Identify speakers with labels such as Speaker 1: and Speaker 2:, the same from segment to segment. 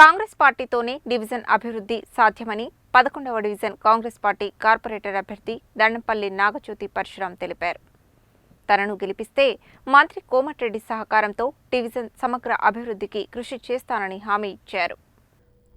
Speaker 1: Congress పార్టీతోనే division అభివృద్ధి సాధ్యమని పదకొండవ డివిజన్ కాంగ్రెస్ పార్టీ కార్పొరేటర్ అభ్యర్థి దండంపల్లి నాగజ్యోతి పరశురాం తెలిపారు. తనను గెలిపిస్తే మంత్రి కోమటిరెడ్డి సహకారంతో డివిజన్ సమగ్ర అభివృద్ధికి కృషి చేస్తానని హామీ ఇచ్చారు.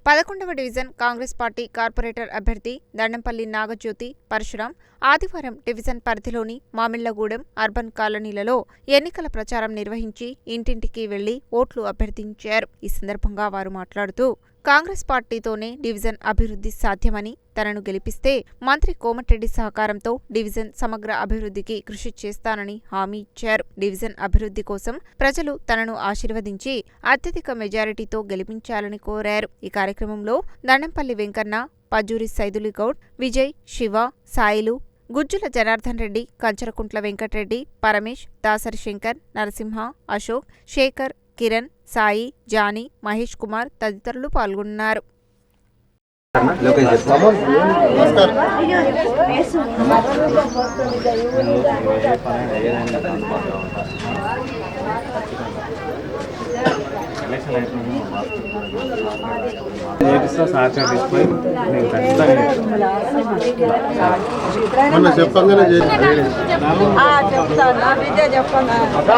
Speaker 1: పదకొండవ డివిజన్ కాంగ్రెస్ పార్టీ కార్పొరేటర్ అభ్యర్థి దండంపల్లి నాగజ్యోతి పరశురాం ఆదివారం డివిజన్ పరిధిలోని మామిళ్ళగూడెం అర్బన్ కాలనీలలో ఎన్నికల ప్రచారం నిర్వహించి ఇంటింటికి వెళ్ళి ఓట్లు అభ్యర్థించారు. ఈ సందర్భంగా వారు మాట్లాడుతూ కాంగ్రెస్ పార్టీతోనే డివిజన్ అభివృద్ధి సాధ్యమని తనను గెలిపిస్తే మంత్రి కోమటిరెడ్డి సహకారంతో డివిజన్ సమగ్ర అభివృద్ధికి కృషి చేస్తానని హామీ ఇచ్చారు. డివిజన్ అభివృద్ధి కోసం ప్రజలు తనను ఆశీర్వదించి అత్యధిక మెజారిటీతో గెలిపించాలని కోరారు. ఈ కార్యక్రమంలో దండంపల్లి వెంకన్న పజూరి సైదులిగౌడ్ విజయ్ శివ సాయిలు గుజ్జుల జనార్దన్ రెడ్డి కంచరకుంట్ల వెంకటరెడ్డి పరమేష్ దాసరి శంకర్ నరసింహ అశోక్ శేఖర్ కిరణ్ సాయి జానీ మహేష్ కుమార్ తదితరులు పాల్గొన్నారు.
Speaker 2: చెప్పంగానే చెప్తాను.
Speaker 3: ఆ, చెప్తా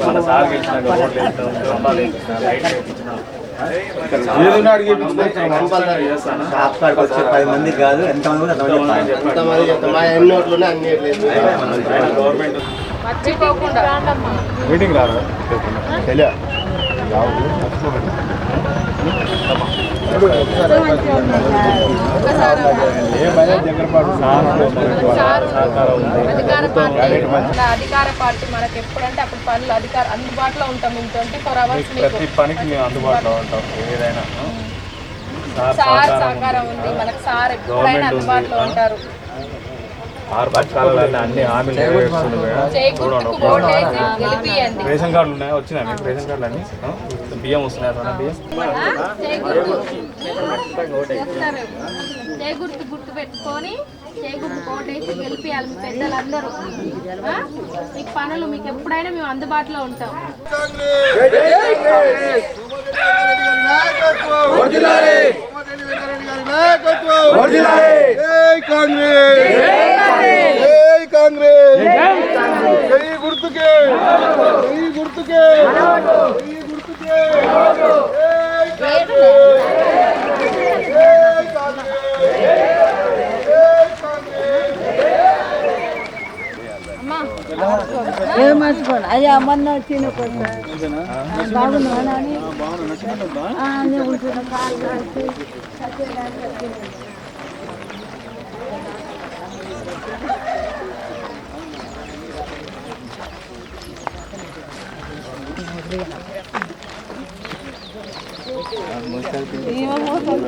Speaker 4: మన సార్ గెలిచినాక ఓట్లు వేస్తాం, వేస్తాం, వేయించినాం.
Speaker 5: వచ్చే పది మంది కాదు ఎంతమంది
Speaker 2: మీటింగ్ రారా తెలియ ఏమైనా దగ్గర పాటు
Speaker 4: సార్ సహకారం ఉంది.
Speaker 6: అధికార పార్టీ మనకి ఎప్పుడంటే అప్పుడు పనులు అధికార అందుబాటులో ఉంటాం మేము ట్వంటీ ఫోర్ అవర్స్
Speaker 4: ప్రతి పనికి మేము అందుబాటులో ఉంటాం ఏదైనా సార్ సహకారం
Speaker 6: ఉంది మనకు సార్ ఎప్పుడైనా అందుబాటులో ఉంటారు
Speaker 4: ఆరు పథకాలలో అన్ని హామీలు నెరవేరుస్తుంది మేడం. చూడండి
Speaker 6: గెలిపియండి
Speaker 4: రేషన్ కార్డులు ఉన్నాయా వచ్చినాయి రేషన్ కార్డులు అన్ని బియ్యం వస్తున్నాయి అసలు బియ్యం.
Speaker 6: గుర్తు. పెట్టుకొని గెలిపియాలి మీ పెద్దలందరూ? మీకు పనులు మీకు ఎప్పుడైనా మేము అందుబాటులో ఉంటాం.
Speaker 2: జై కాంగ్రెస్.
Speaker 3: ఏం మర్చిపోను అయ్యా మొన్న తిని బాగున్నా Ya motor. İyi motor.